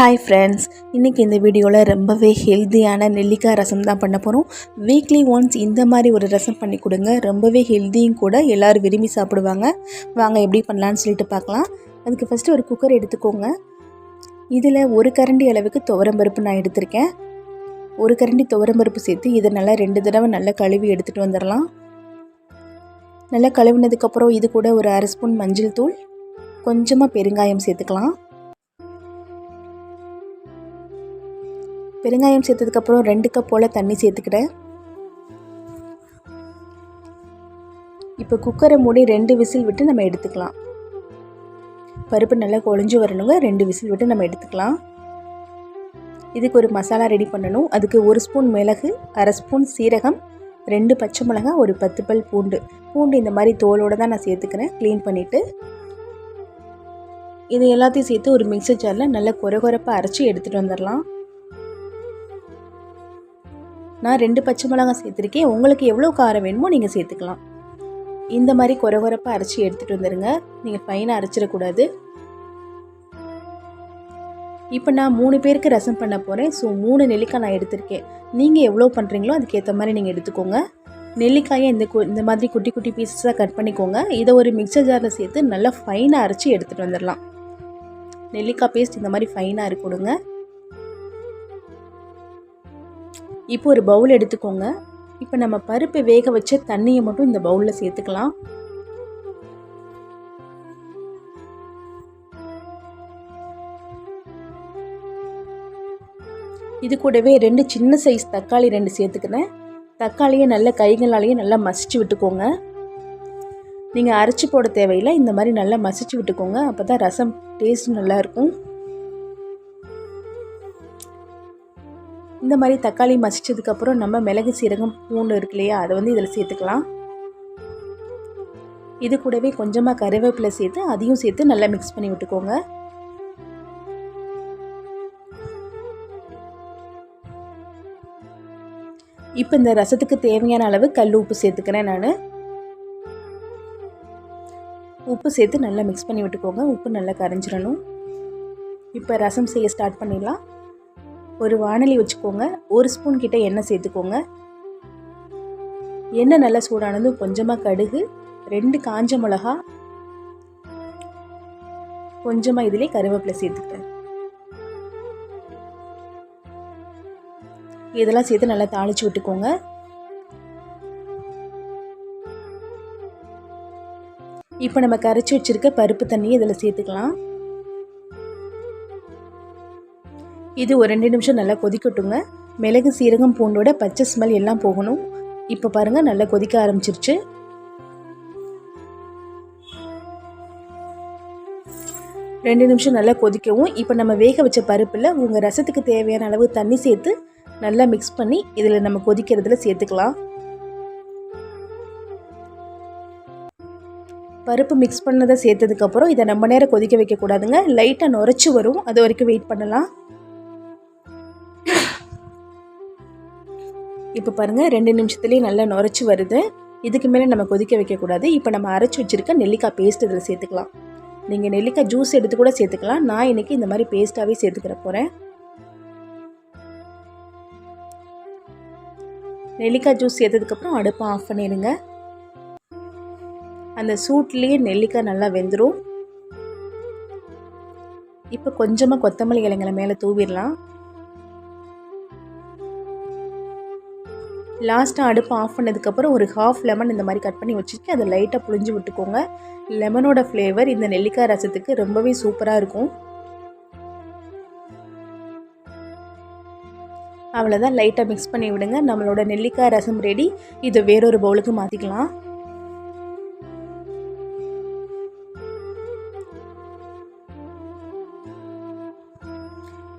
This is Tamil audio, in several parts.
ஹாய் ஃப்ரெண்ட்ஸ் இன்றைக்கி இந்த வீடியோவில் ரொம்பவே ஹெல்த்தியான நெல்லிக்காய் ரசம் தான் பண்ண போகிறோம் வீக்லி ஒன்ஸ் இந்த மாதிரி ஒரு ரசம் பண்ணி கொடுங்க. ரொம்பவே ஹெல்த்தியும் கூட எல்லோரும் விரும்பி சாப்பிடுவாங்க. வாங்க எப்படி பண்ணலான்னு சொல்லிட்டு பார்க்கலாம். அதுக்கு ஃபஸ்ட்டு ஒரு குக்கர் எடுத்துக்கோங்க. இதில் ஒரு கரண்டி அளவுக்கு துவரம்பருப்பு நான் எடுத்திருக்கேன். ஒரு கரண்டி துவரம்பருப்பு சேர்த்து இதை நல்லா ரெண்டு தடவை நல்லா கழுவி எடுத்துகிட்டு வந்துடலாம். நல்லா கழுவினதுக்கப்புறம் இது கூட ஒரு அரை ஸ்பூன் மஞ்சள் தூள். கொஞ்சமாக பெருங்காயம் சேர்த்துக்கலாம். பெருங்காயம் சேர்த்ததுக்கப்புறம் ரெண்டு கப் போல் தண்ணி சேர்த்துக்கிட்டேன். இப்போ குக்கரை மூடி ரெண்டு விசில் விட்டு நம்ம எடுத்துக்கலாம். பருப்பு நல்லா கொழிஞ்சு வரணுங்க ரெண்டு விசில் விட்டு நம்ம எடுத்துக்கலாம். இதுக்கு ஒரு மசாலா ரெடி பண்ணணும். அதுக்கு ஒரு ஸ்பூன் மிளகு அரை ஸ்பூன் சீரகம் ரெண்டு பச்சை மிளகாய் ஒரு பத்து பல் பூண்டு. பூண்டு இந்த மாதிரி தோலோடு தான் நான் சேர்த்துக்கிறேன் க்ளீன் பண்ணிவிட்டு இது எல்லாத்தையும் சேர்த்து ஒரு மிக்சர் ஜாரில் நல்லா குறை அரைச்சி எடுத்துகிட்டு வந்துடலாம். நான் ரெண்டு பச்சை மிளகாய் சேர்த்துருக்கேன். உங்களுக்கு எவ்வளோ காரம் வேணுமோ நீங்கள் சேர்த்துக்கலாம். இந்த மாதிரி குறை குறைப்பாக அரைச்சி எடுத்துகிட்டு வந்துடுங்க நீங்கள் ஃபைனாக அரைச்சிடக்கூடாது. இப்போ நான் மூணு பேருக்கு ரசம் பண்ண போகிறேன் ஸோ மூணு நெல்லிக்காய் நான் எடுத்திருக்கேன். நீங்கள் எவ்வளோ பண்ணுறீங்களோ அதுக்கேற்ற மாதிரி நீங்கள் எடுத்துக்கோங்க. நெல்லிக்காயை இந்த கு இந்த மாதிரி குட்டி குட்டி பீசஸாக கட் பண்ணிக்கோங்க. இதை ஒரு மிக்சர் ஜாரில் சேர்த்து நல்லா ஃபைனாக அரைச்சி எடுத்துகிட்டு வந்துடலாம் நெல்லிக்காய் பேஸ்ட் இந்த மாதிரி ஃபைனாக இருக்கணுங்க இப்போ ஒரு பவுல் எடுத்துக்கோங்க. இப்போ நம்ம பருப்பு வேக வச்ச தண்ணியை மட்டும் இந்த பவுலில் சேர்த்துக்கலாம். இது கூடவே ரெண்டு சின்ன சைஸ் தக்காளி ரெண்டு சேர்த்துக்கிறேன். தக்காளியை நல்லா கைகளாலேயே நல்லா மசிச்சு விட்டுக்கோங்க. நீங்கள் அரைச்சி போட தேவையில்லை. இந்த மாதிரி நல்லா மசிச்சு விட்டுக்கோங்க. அப்போ தான் ரசம் டேஸ்ட் நல்லாயிருக்கும் இந்த மாதிரி தக்காளி மசிச்சதுக்கப்புறம் நம்ம மிளகு சீரகம் பூண்டு இருக்கு இல்லையா அதை வந்து இதில் சேர்த்துக்கலாம். இது கூடவே கொஞ்சமாக கருவேப்பிலை சேர்த்து அதையும் சேர்த்து நல்லா மிக்ஸ் பண்ணி விட்டுக்கோங்க. இப்போ இந்த ரசத்துக்கு தேவையான அளவு கல் உப்பு சேர்த்துக்கிறேன் நான். உப்பு சேர்த்து நல்லா மிக்ஸ் பண்ணி விட்டுக்கோங்க உப்பு நல்லா கரைஞ்சிடணும் இப்போ ரசம் செய்ய ஸ்டார்ட் பண்ணிடலாம். ஒரு வானலி வச்சுக்கோங்க. ஒரு ஸ்பூன் கிட்ட எண்ணெய் சேர்த்துக்கோங்க. எண்ணெய் நல்லா சூடானதும் கொஞ்சமாக கடுகு ரெண்டு காஞ்ச மிளகா கொஞ்சமாக இதிலே கருவேப்பிலை சேர்த்துக்கிட்டேன். இதெல்லாம் சேர்த்து நல்லா தாளித்து விட்டுக்கோங்க. இப்போ நம்ம கரைச்சி வச்சுருக்க பருப்பு தண்ணியை இதில் சேர்த்துக்கலாம். இது ஒரு ரெண்டு நிமிஷம் நல்லா கொதிக்கட்டுங்க. மிளகு சீரகம் பூண்டோட பச்சை ஸ்மெல் எல்லாம் போகணும். இப்போ பாருங்கள் நல்லா கொதிக்க ஆரம்பிச்சிருச்சு. ரெண்டு நிமிஷம் நல்லா கொதிக்கவும் இப்போ நம்ம வேக வச்ச பருப்பில் உங்கள் ரசத்துக்கு தேவையான அளவு தண்ணி சேர்த்து நல்லா மிக்ஸ் பண்ணி இதில் நம்ம கொதிக்கிறதுல சேர்த்துக்கலாம். பருப்பு மிக்ஸ் பண்ணதை சேர்த்ததுக்கப்புறம் இதை ரொம்ப நேரம் கொதிக்க வைக்கக்கூடாதுங்க. லைட்டாக நுரைச்சி வரும். அது வரைக்கும் வெயிட் பண்ணலாம். இப்போ பாருங்கள் ரெண்டு நிமிஷத்துலேயே நல்லா நுரைச்சி வருது. இதுக்கு மேலே நம்ம கொதிக்க வைக்கக்கூடாது. இப்போ நம்ம அரைச்சி வச்சுருக்க நெல்லிக்காய் பேஸ்ட் இதில் சேர்த்துக்கலாம். நீங்கள் நெல்லிக்காய் ஜூஸ் எடுத்து கூட சேர்த்துக்கலாம். நான் இன்றைக்கி இந்த மாதிரி பேஸ்ட்டாகவே சேர்த்துக்கிற போகிறேன் நெல்லிக்காய் ஜூஸ் சேர்த்ததுக்கப்புறம் அடுப்பை ஆஃப் பண்ணிடுங்க. அந்த சூட்லேயே நெல்லிக்காய் நல்லா வெந்துடும் இப்போ கொஞ்சமாக கொத்தமல்லி இலைங்களை மேலே தூவிடலாம். லாஸ்ட்டாக அடுப்பு ஆஃப் பண்ணதுக்கப்புறம் ஒரு ஹாஃப் லெமன் இந்த மாதிரி கட் பண்ணி வச்சுருக்கேன். அதை லைட்டாக புழிஞ்சு விட்டுக்கோங்க. லெமனோட ஃப்ளேவர் இந்த நெல்லிக்காய் ரசத்துக்கு ரொம்பவே சூப்பராக இருக்கும். அவ்வளோதான் லைட்டாக மிக்ஸ் பண்ணி விடுங்க. நம்மளோட நெல்லிக்காய் ரசம் ரெடி இதை வேறொரு பவுலுக்கு மாற்றிக்கலாம்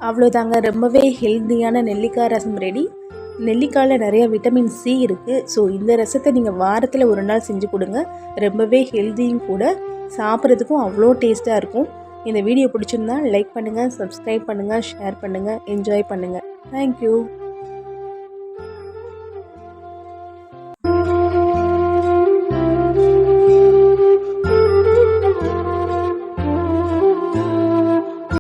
அவ்வளோதாங்க ரொம்பவே ஹெல்த்தியான நெல்லிக்காய் ரசம் ரெடி நெல்லிக்காயில் நிறைய விட்டமின் சி இருக்குது ஸோ இந்த ரசத்தை நீங்கள் வாரத்தில் ஒரு நாள் செஞ்சு கொடுங்க. ரொம்பவே ஹெல்த்தியும் கூட. சாப்பிட்றதுக்கும் அவ்வளோ டேஸ்ட்டாக இருக்கும். இந்த வீடியோ பிடிச்சிருந்தா லைக் பண்ணுங்கள் சப்ஸ்கிரைப் பண்ணுங்கள் ஷேர் பண்ணுங்கள் என்ஜாய் பண்ணுங்கள் தேங்க்யூ